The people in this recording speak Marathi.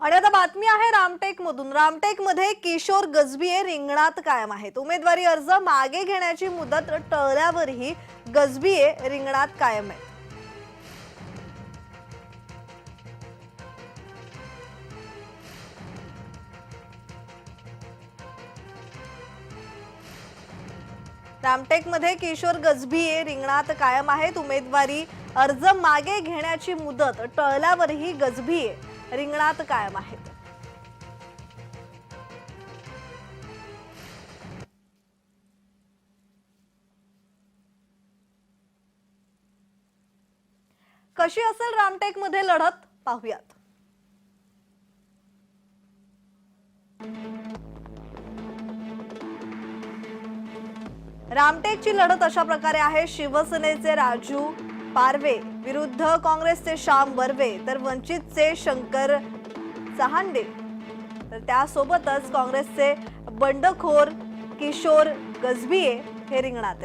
आणि आता बातमी आहे रामटेक मधून रामटेकमध्ये किशोर गजबिये रिंगणात कायम आहेत. उमेदवारी अर्ज मागे घेण्याची मुदत टळल्यावरही गजबिये रिंगणात कायम आहेत. रामटेकमध्ये किशोर गजबिये रिंगणात कायम आहेत. उमेदवारी अर्ज मागे घेण्याची मुदत टळल्यावरही गजबिये रिंगणात कायम आहेत कशी असेल रामटेकमध्ये लढत? पाहूयात. रामटेकची लढत अशा प्रकारे आहे. शिवसेनेचे राजू पारवे विरुद्ध काँग्रेसचे श्याम बर्वे तर वंचितचे शंकर चहांडे. तर त्यासोबतच काँग्रेसचे बंडखोर किशोर गजबिये हे रिंगणात